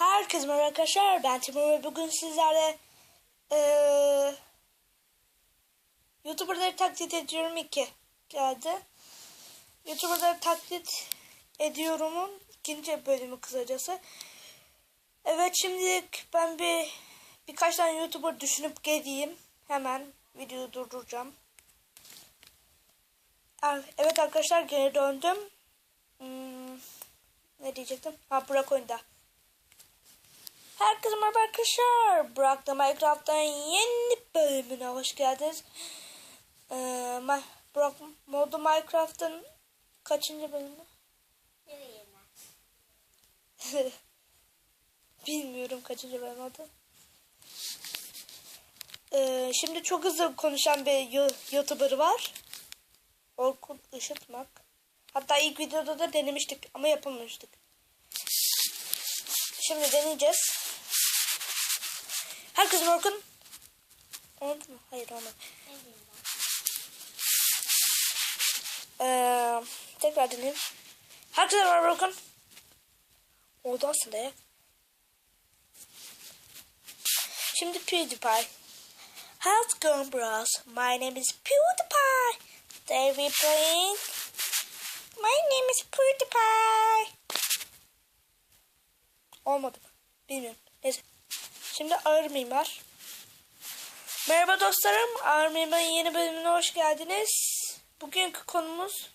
Herkese merhaba arkadaşlar. Ben Timur ve bugün sizlerle eee YouTuber'ları taklit ediyorum 2 geldi. YouTuber'ları taklit ediyorumun ikinci bölümü kısacası. Evet şimdilik ben bir birkaç tane YouTuber düşünüp geleyim. Hemen videoyu durduracağım. Er- Evet arkadaşlar geri döndüm. Hmm, ne diyecektim? Ha Burak oyunda. Herkese merhaba arkadaşlar. Burak'la Minecraft'tan yeni bölümüne hoş geldiniz. Ee, Burak modu Minecraft'ın kaçıncı bölümü? Bilmiyorum kaçıncı bölüm oldu. Ee, şimdi çok hızlı konuşan bir yo- YouTuber var. Orkun Işıtmak. Hatta ilk videoda da denemiştik ama yapamamıştık. Şimdi deneyeceğiz. Herkes Orkun. Oldu mu? Hayır olmadı. Ee, tekrar deneyeyim. Herkese merhaba Orkun. Oldu aslında ya. Şimdi PewDiePie. How's going bros? My name is PewDiePie. Today we playing. My name is PewDiePie. Olmadı? Bilmiyorum. Neyse. Şimdi ağır mimar. Merhaba dostlarım. Ağır mimarın yeni bölümüne hoş geldiniz. Bugünkü konumuz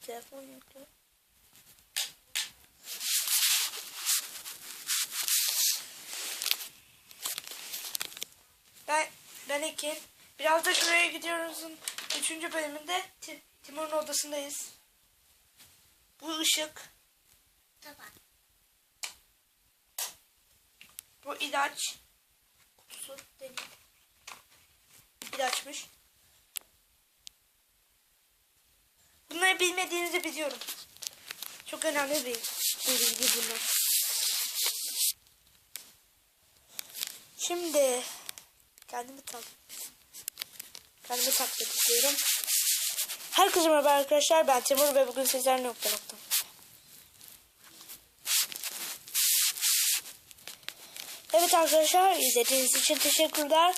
telefon yüklü. Ben ben Ekin. Biraz da şuraya gidiyoruz'un üçüncü bölümünde Ti- Timur'un odasındayız. Bu ışık, Tamam. Bu ilaç kutusu değil. İlaçmış. Bunları bilmediğinizi biliyorum. Çok önemli bir bilgi bunlar. Şimdi kendimi tak kendimi taklit ediyorum. Herkese merhaba arkadaşlar ben Timur ve bugün sizlerle nokta nokta. Evet arkadaşlar izlediğiniz için teşekkürler.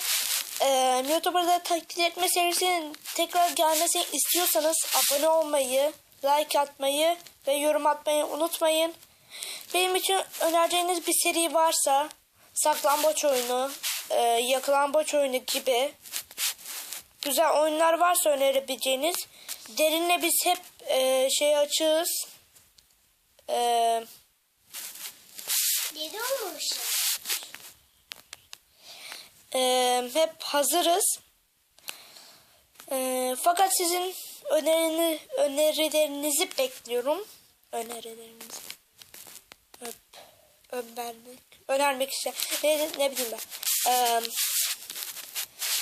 Ee, YouTuber'da taklit etme serisinin tekrar gelmesini istiyorsanız abone olmayı, like atmayı ve yorum atmayı unutmayın. Benim için önereceğiniz bir seri varsa saklambaç oyunu, e, yakalambaç oyunu gibi güzel oyunlar varsa önerebileceğiniz derinle biz hep e, şey açığız. E, Yedi olmuş. Ee, hep hazırız. Ee, fakat sizin önerini, önerilerinizi bekliyorum. Önerilerinizi. Öp, önermek, önermek işte. Ne, ne bileyim ben. Ee,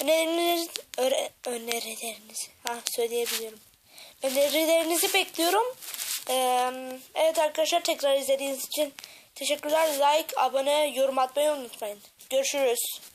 önerileriniz, öre, önerilerinizi. Ha söyleyebiliyorum. Önerilerinizi bekliyorum. Ee, evet arkadaşlar tekrar izlediğiniz için teşekkürler. Like, abone, yorum atmayı unutmayın. Görüşürüz.